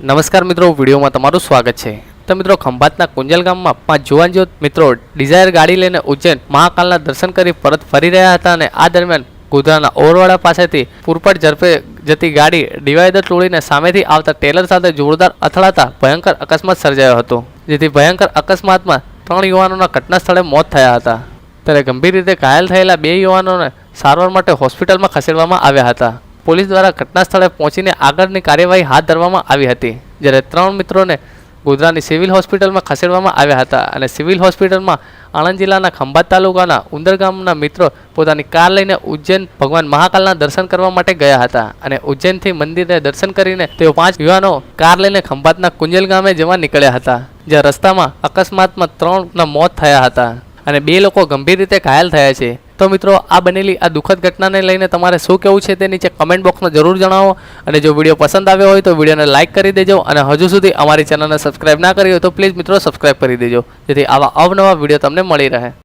નમસ્કાર મિત્રો, વિડીયોમાં તમારું સ્વાગત છે. તો મિત્રો, ખંભાતના કુંજલ ગામમાં પાંચ જુવાન જેવો મિત્રો, ડિઝાયર ગાડી લઈને ઉજ્જૈન મહાકાલના દર્શન કરી પરત ફરી રહ્યા હતા અને આ દરમિયાન ગોધરાના ઓરવાડા પાસેથી પૂરપટ ઝડપે જતી ગાડી ડિવાઈડર તોડીને સામેથી આવતા ટેલર સાથે જોરદાર અથડાતા ભયંકર અકસ્માત સર્જાયો હતો, જેથી ભયંકર અકસ્માતમાં ત્રણ યુવાનોના ઘટના સ્થળે મોત થયા હતા. ત્યારે ગંભીર રીતે ઘાયલ થયેલા બે યુવાનોને સારવાર માટે હોસ્પિટલમાં ખસેડવામાં આવ્યા હતા. પોલીસ દ્વારા ઘટના સ્થળે પહોંચીને આગળની કાર્યવાહી હાથ ધરવામાં આવી હતી, જ્યારે ત્રણ મિત્રોને ગોધરાની સિવિલ હોસ્પિટલમાં ખસેડવામાં આવ્યા હતા અને સિવિલ હોસ્પિટલમાં આણંદ જિલ્લાના ખંભાત તાલુકાના ઉંદર ગામના મિત્રો પોતાની કાર લઈને ઉજ્જૈન ભગવાન મહાકાલના દર્શન કરવા માટે ગયા હતા અને ઉજ્જૈનથી મંદિરે દર્શન કરીને તેઓ પાંચ યુવાનો કાર લઈને ખંભાતના કુંજલ ગામે જવા નીકળ્યા હતા, જ્યાં રસ્તામાં અકસ્માતમાં ત્રણના મોત થયા હતા અને બે લોકો ગંભીર રીતે ઘાયલ થયા છે. તો મિત્રો, આ બનેલી આ દુઃખદ ઘટનાને લઈને તમારે શું કહેવું છે તે નીચે કમેન્ટ બોક્સમાં જરૂર જણાવો. અને જો વીડિયો પસંદ આવ્યો હોય તો વિડીયોને લાઇક કરી દેજો અને હજુ સુધી અમારી ચેનલને સબસ્ક્રાઇબ ના કરી હોય તો પ્લીઝ મિત્રો સબસ્ક્રાઇબ કરી દેજો. જેથી આવા અવનવા વીડિયો તમને મળી રહે.